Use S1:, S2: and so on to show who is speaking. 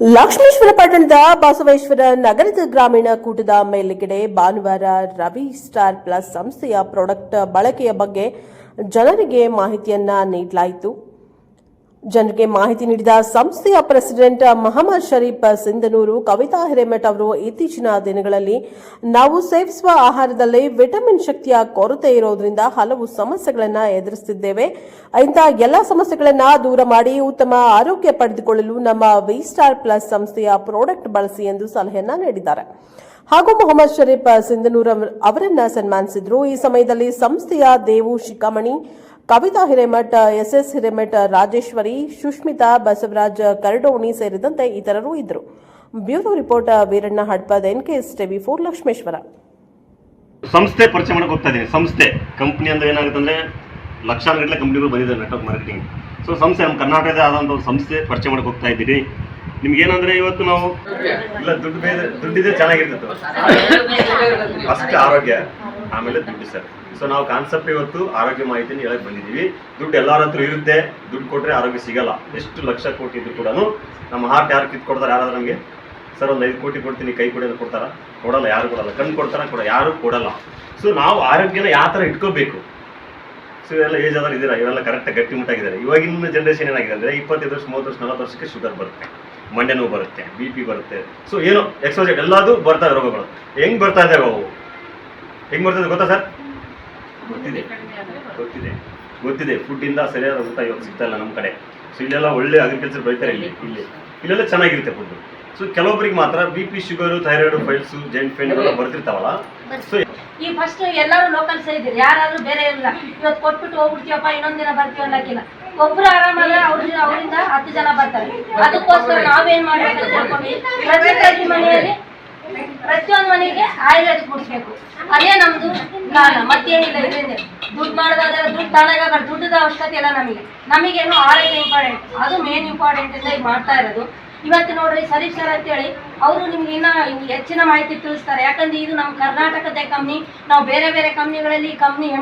S1: ಲಕ್ಷ್ಮೇಶ್ವರ ಪಟ್ಟಣದ ಬಸವೇಶ್ವರ ನಗರದ ಗ್ರಾಮೀಣ ಕೂಟದ ಮೇಲುಗಡೆ ಭಾನುವಾರ ರವಿ ಸ್ಟಾರ್ ಪ್ಲಸ್ ಸಂಸ್ಥೆಯ ಪ್ರಾಡಕ್ಟ್ ಬಳಕೆಯ ಬಗ್ಗೆ ಜನರಿಗೆ ಮಾಹಿತಿಯನ್ನ ನೀಡಲಾಯಿತು. ಜನರಿಗೆ ಮಾಹಿತಿ ನೀಡಿದ ಸಂಸ್ಥೆಯ ಪ್ರೆಸಿಡೆಂಟ್ ಮಹಮ್ಮದ್ ಶರೀಫ್ ಸಿಂಧನೂರು, ಕವಿತಾ ಹಿರೇಮಠ್ ಅವರು ಇತ್ತೀಚಿನ ದಿನಗಳಲ್ಲಿ ನಾವು ಸೇವಿಸುವ ಆಹಾರದಲ್ಲಿ ವಿಟಮಿನ್ ಶಕ್ತಿಯ ಕೊರತೆ ಇರೋದ್ರಿಂದ ಹಲವು ಸಮಸ್ಯೆಗಳನ್ನು ಎದುರಿಸುತ್ತಿದ್ದೇವೆ ಇಂಥ ಎಲ್ಲ ಸಮಸ್ಯೆಗಳನ್ನು ದೂರ ಮಾಡಿ ಉತ್ತಮ ಆರೋಗ್ಯ ಪಡೆದುಕೊಳ್ಳಲು ನಮ್ಮ ವಿ ಸ್ಟಾರ್ ಪ್ಲಸ್ ಸಂಸ್ಥೆಯ ಪ್ರಾಡಕ್ಟ್ ಬಳಸಿ ಎಂದು ಸಲಹೆಯನ್ನ ನೀಡಿದ್ದಾರೆ. ಹಾಗೂ ಮೊಹಮ್ಮದ್ ಶರೀಫ್ ಸಿಂಧನೂರ್ ಅವರ್- ಅವರನ್ನ ಸನ್ಮಾನಿಸಿದ್ರು. ಈ ಸಮಯದಲ್ಲಿ ಸಂಸ್ಥೆಯ ದೇವು ಶಿಖಾಮಣಿ ಕವಿತಾ ಹಿರೇಮಠ ಎಸ್ ಎಸ್ ಹಿರೇಮಠ ರಾಜೇಶ್ವರಿ ಸುಷ್ಮಿತಾ ಬಸವರಾಜ್ ಕರಡೋಣಿ ಸೇರಿದಂತೆ ಇತರರು ಇದ್ದರು. Bureau report Veeranna Hadpad S TV four Lakshmeshwar.
S2: ಸಂಸ್ಥೆ ಪರಿಚಯ ಮಾಡಕ್ಕೆ ಹೋಗ್ತಾ ಇದ್ದೀನಿ ಸಂಸ್ಥೆ ಕಂಪ್ನಿ ಅಂದ್ರೆ ಏನಾಗುತ್ತೆ ಅಂದ್ರೆ ಲಕ್ಷಾಂತರ ಗಟ್ಟಲೆ ಕಂಪ್ನಿಗಳು ಬಂದಿದ್ದಾರೆ ನೆಟ್ವರ್ಕ್ ಮಾರ್ಕೆಟಿಂಗ್ ಸೊ ಸಂಸ್ಥೆ ನಮ್ಮ ಕರ್ನಾಟಕದ ಆದಂಥ ಒಂದು ಸಂಸ್ಥೆ ಪರಿಚಯ ಮಾಡಕ್ಕೆ ಹೋಗ್ತಾ ಇದ್ದೀರಿ. ನಿಮ್ಗೆ ಏನಂದ್ರೆ ಇವತ್ತು ನಾವು ಇಲ್ಲ ದುಡ್ಡು ಬೇರೆ ದುಡ್ಡಿದ್ರೆ ಚೆನ್ನಾಗಿರ್ತದೆ. ಅಷ್ಟೇ ಆರೋಗ್ಯ. ಆಮೇಲೆ ದುಡ್ಡು ಸರ್. ಸೊ ನಾವು ಕಾನ್ಸೆಪ್ಟ್ ಇವತ್ತು ಆರೋಗ್ಯ ಮಾಹಿತಿನ ಹೇಳಕ್ ಬಂದಿದ್ದೀವಿ. ದುಡ್ಡು ಎಲ್ಲರ ಹತ್ರ ಇರುತ್ತೆ. ದುಡ್ಡು ಕೊಟ್ರೆ ಆರೋಗ್ಯ ಸಿಗಲ್ಲ. ಎಷ್ಟು ಲಕ್ಷ ಕೋಟಿ ಇದ್ರು ಕೂಡ ನಮ್ಮ ಹಾರ್ಟ್ ಯಾರು ಕಿತ್ಕೊಡ್ತಾರೆ? ಯಾರಾದ್ರೂ ನಮಗೆ? ಸರ್, ಒಂದು ಐದು ಕೋಟಿ ಕೊಡ್ತೀನಿ, ಕೈ ಕೊಡಿ ಅಂತ ಕೊಡ್ತಾರ? ಕೊಡಲ್ಲ, ಯಾರು ಕೊಡಲ್ಲ. ಕಣ್ಣು ಕೊಡ್ತಾರ? ಕೊಡ, ಯಾರು ಕೊಡಲ್ಲ. ಸೊ ನಾವು ಆರೋಗ್ಯನ ಯಾವ ಥರ ಇಟ್ಕೋಬೇಕು? ಸೊ ಇವೆಲ್ಲ ಏಜ್ ಆದ್ರೆ ಇದ್ದೀರಾ? ಇವೆಲ್ಲ ಕರೆಕ್ಟ್ ಗಟ್ಟಿಮುಟ್ಟಾಗಿದ್ದಾರೆ ಇವಾಗಿನ ಜನ್ರೇಷನ್ ಏನಾಗಿದೆ ಅಂದರೆ ಇಪ್ಪತ್ತೈದು ವರ್ಷ, ಮೂವತ್ತು ವರ್ಷ, ನಲವತ್ತು ವರ್ಷಕ್ಕೆ ಶುಗರ್ ಬರುತ್ತೆ. ಮಂಡ್ಯ ನೋವು ಬರುತ್ತೆ ಬಿ ಪಿ ಬರುತ್ತೆ. ಸೊ ಏನು ಎಕ್ಸೋಜೆಟ್ ಎಲ್ಲದೂ ಬರ್ತಾ ಇದೆ ರೋಗಗಳು ಹೆಂಗ್ ಬರ್ತಾ ಇದ್ದಾವೆ ಅವು ಹೆಂಗ್ ಬರ್ತದೆ ಇದೆ ಗೊತ್ತಾ ಸರ್? ಗೊತ್ತಿದೆ. ಗೊತ್ತಿದೆ. ಗೊತ್ತಿದೆ. ಫುಡ್ಡಿಂದ ಸರಿಯಾದ ಊಟ ಇವಾಗ ಸಿಗ್ತಾ ಇಲ್ಲ ನಮ್ಮ ಕಡೆ. ಸೊ ಇಲ್ಲೆಲ್ಲ ಒಳ್ಳೆ ಅಗ್ರಿಕಲ್ಚರ್ ಬೆಳಿತಾರೆ ಇಲ್ಲಿ. ಇಲ್ಲಿ. ಇಲ್ಲೆಲ್ಲ ಚೆನ್ನಾಗಿರುತ್ತೆ ಫುಡ್ ಸೊ ಕೆಲವೊಬ್ಬರಿಗೆ ಮಾತ್ರ B P sugar thyroid piles joint pain ಎಲ್ಲ ಬರ್ತಿರ್ತಾವಲ್ಲ? ಸೊ
S3: ಈ ಫಸ್ಟ್ ಎಲ್ಲರೂ ಲೋಕಲ್ಸ್ ಇದ್ದೀರಿ. ಯಾರಾದ್ರೂ ಬೇರೆ ಇಲ್ಲ. ಇವತ್ತು ಕೊಟ್ಬಿಟ್ಟು ಹೋಗ್ಬಿಡ್ತೀವಪ್ಪ ಇನ್ನೊಂದ್ ದಿನ ಬರ್ತೀವಿ ಅನ್ನಕ್ಕಿಲ್ಲ. ಒಬ್ರು ಆರಾಮಲ್ಲ ಅವ್ರ ಅವರಿಂದ ಹತ್ತು ಜನ ಬರ್ತಾರೆ. ಅದಕ್ಕೋಸ್ಕರ ನಾವೇನ್ ಮಾಡ್ಬೇಕು ಮನೆಯಲ್ಲಿ ಪ್ರತಿಯೊಂದು ಮನೆಗೆ ಆಯುರ್ವೇದ ಕೊಡಿಸ್ಬೇಕು ಅದೇ ನಮ್ದು ಕಾರಣ ಮತ್ತೇನಿಲ್ಲ ಇದರಿಂದ ದುಡ್ಡು ಮಾಡೋದಾದ್ರೆ ದುಡ್ಡು ತಾನಾಗ ದುಡ್ಡದ ಅವಶ್ಯಕತೆ ಇಲ್ಲ ನಮಗೆ. ನಮಗೇನು ಆರೋಗ್ಯ ಇಂಪಾರ್ಟೆಂಟ್ ಅದು ಮೇನ್ ಇಂಪಾರ್ಟೆಂಟ್ ಅಂತ ಈಗ ಮಾಡ್ತಾ ಇರೋದು. ಇವತ್ತು ನೋಡ್ರಿ ಸರೀಫ್ ಸರ್ ಅಂತೇಳಿ, ಅವರು ನಿಮ್ಗೆ ಇನ್ನ ಹೆಚ್ಚಿನ ಮಾಹಿತಿ ತಿಳಿಸ್ತಾರೆ. ಯಾಕಂದ್ರೆ ಇದು ನಮ್ಮ ಕರ್ನಾಟಕದ ಕಂಪ್ನಿ ನಾವು ಬೇರೆ ಬೇರೆ ಕಂಪ್ನಿಗಳಲ್ಲಿ ಈ ಕಂಪ್ನಿ